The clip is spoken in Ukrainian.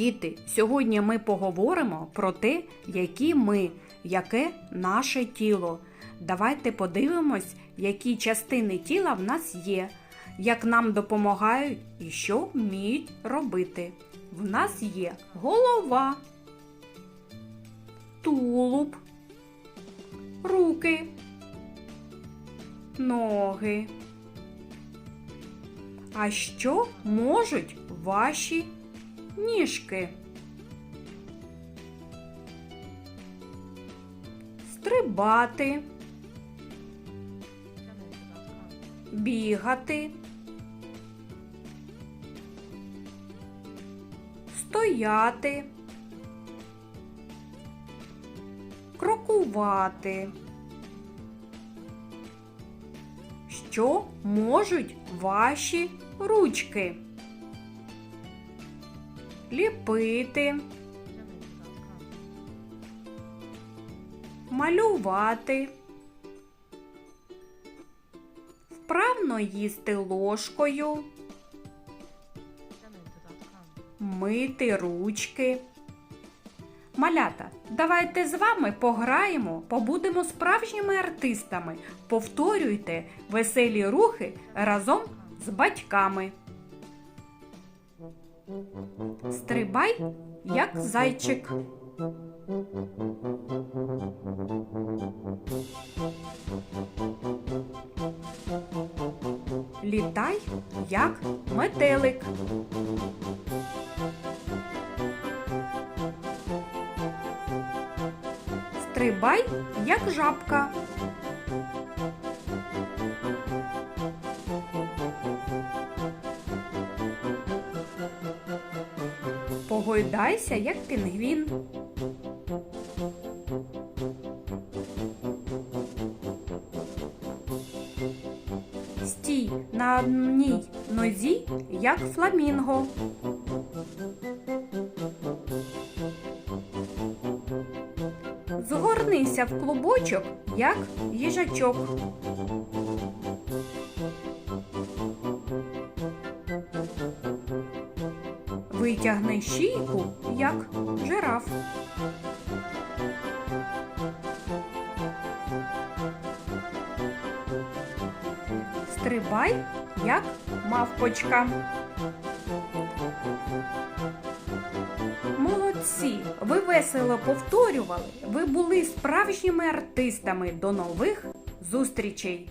Діти, сьогодні ми поговоримо про те, які ми, яке наше тіло. Давайте подивимось, які частини тіла в нас є, як нам допомагають і що вміють робити. В нас є голова, тулуб, руки, ноги. А що можуть ваші ніжки? Стрибати, бігати, стояти, крокувати. Що можуть ваші ручки? Ліпити, малювати, вправно їсти ложкою, мити ручки. Малята, давайте з вами пограємо, побудемо справжніми артистами. Повторюйте веселі рухи разом з батьками. Стрибай, як зайчик. Літай, як метелик. Стрибай, як жабка. Погойдайся, як пінгвін. Стій на одній нозі, як фламінго. Згорнися в клубочок, як їжачок. Витягни шийку, як жираф. Стрибай, як мавпочка. Молодці! Ви весело повторювали. Ви були справжніми артистами. До нових зустрічей!